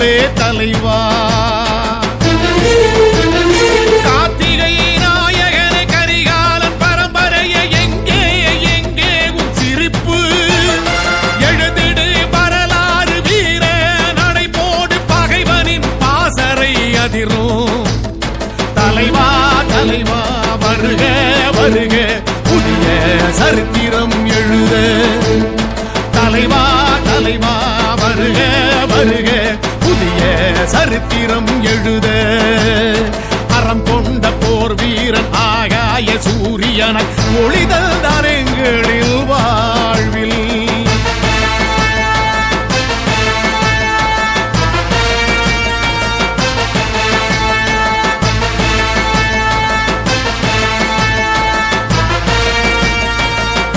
கடவுளே தலைவா. கார்த்திகை நாயகன கரிகாலன் பரம்பரையை எங்கே எங்கே உன் சிரிப்பு? எழுதிடு வரலாறு வீர நடை போடு பகைவனின் பாசறை அதிரும். தலைவா தலைவா வருக வருக புதிய சரி சரித்திரம் எழுத. அறம் கொண்ட போர் வீரன் ஆகாய சூரியனை ஒளிதல் தானேங்களில்